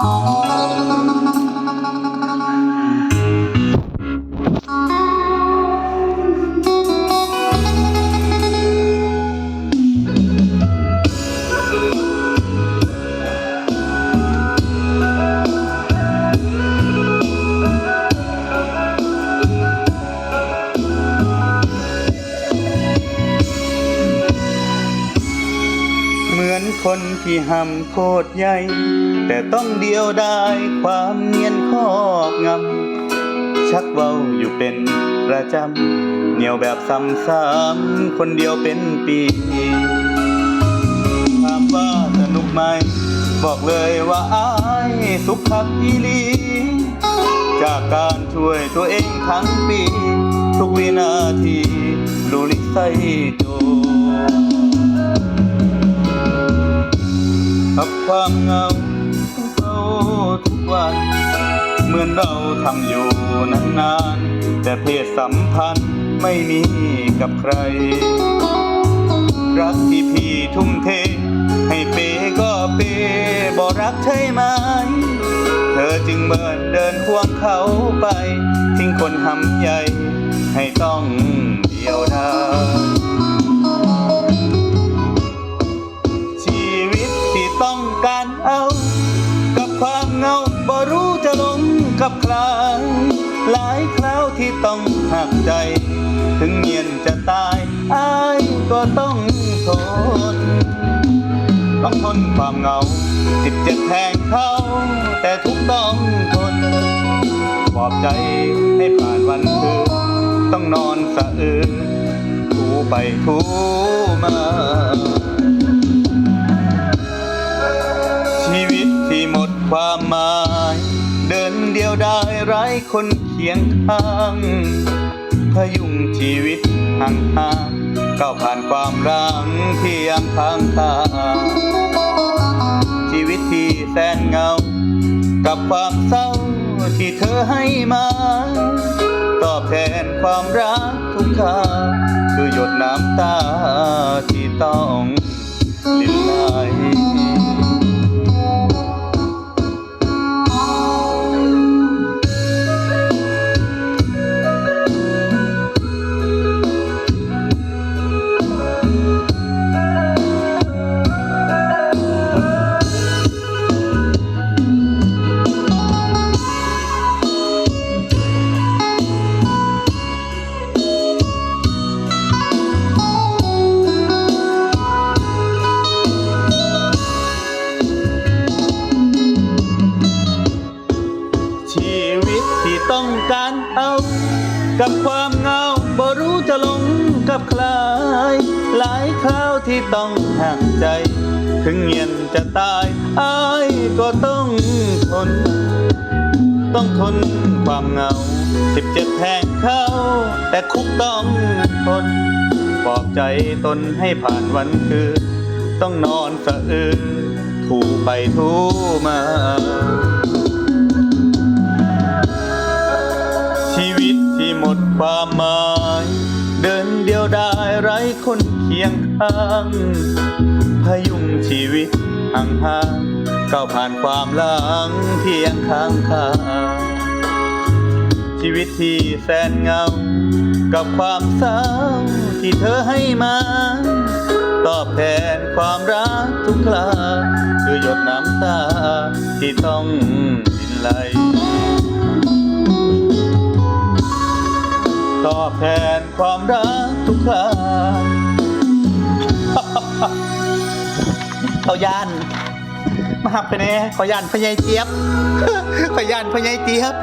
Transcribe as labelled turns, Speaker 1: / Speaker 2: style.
Speaker 1: เคนที่หำโคตรใหญ่ แต่ต้องเดียวได้ความเนียนคอบงำชักเว้าอยู่เป็นประจำเหนียวแบบซ้ำๆคนเดียวเป็นปีถามว่าสนุกไหม บอกเลยว่าอายสุขคักอีลีจากการช่วยตัวเองทั้งปี ทุกวินาทีลูลิไซโจ ความเงาของเขาทุกวัน เหมือนเราทำอยู่นานๆ แต่เพศสัมพันธ์ไม่มีกับใคร รักที่พี่ทุ่มเท ให้เปก็เปบ่รักใช่ไหม เธอจึงเมินเดินควงเขาไป ทิ้งคนหำใหญ่ให้ต้องเดียวดาย เอา กับความเหงาบ่รู้จะลงกับใครหลายคราวที่ต้องหักใจ ถึงเงียนจะตายอายก็ต้องทนต้องทนความเหงาสิบเจ็ดแทงเขาแต่ทุกต้องทนปลอบใจให้ผ่านวันคืนต้องนอนสะอื้นถูไปถูมา ความหมายเดินเดียวได้ไร้คนเคียงข้างพยุงชีวิตห่างห่างก้าวผ่านความรังเพียงทางทางชีวิตที่แสนเงา กับความเศร้าที่เธอให้มา ตอบแทนความรักทุกคาคือหยดน้ำตาที่ กับความเหงาบ่รู้จะลงกับใครหลายคราวที่ต้องห่างใจ ถึงเงียนจะตายอายก็ต้องทน ต้องทนความเหงาสิบเจ็ดแทงเข้า แต่คุกต้องทนปลอบใจตนให้ผ่านวันคืนต้องนอนสะอื้นถูไปถูมา ไร้คนเคียงข้าง พยุงชีวิตห่างห่างก้าวผ่านความหลังเพียงข้างคางชีวิตที่แสนเงา กับความเศร้าที่เธอให้มา ตอบแทนความรักทุกคราคือหยดน้ำตาที่ต้องดินไหลตอบแทนความรักทุกครา เขาย่าน มาหับไปแน่ขอยานพญายเจี๊ยบขอยานพญายเจี๊ยบ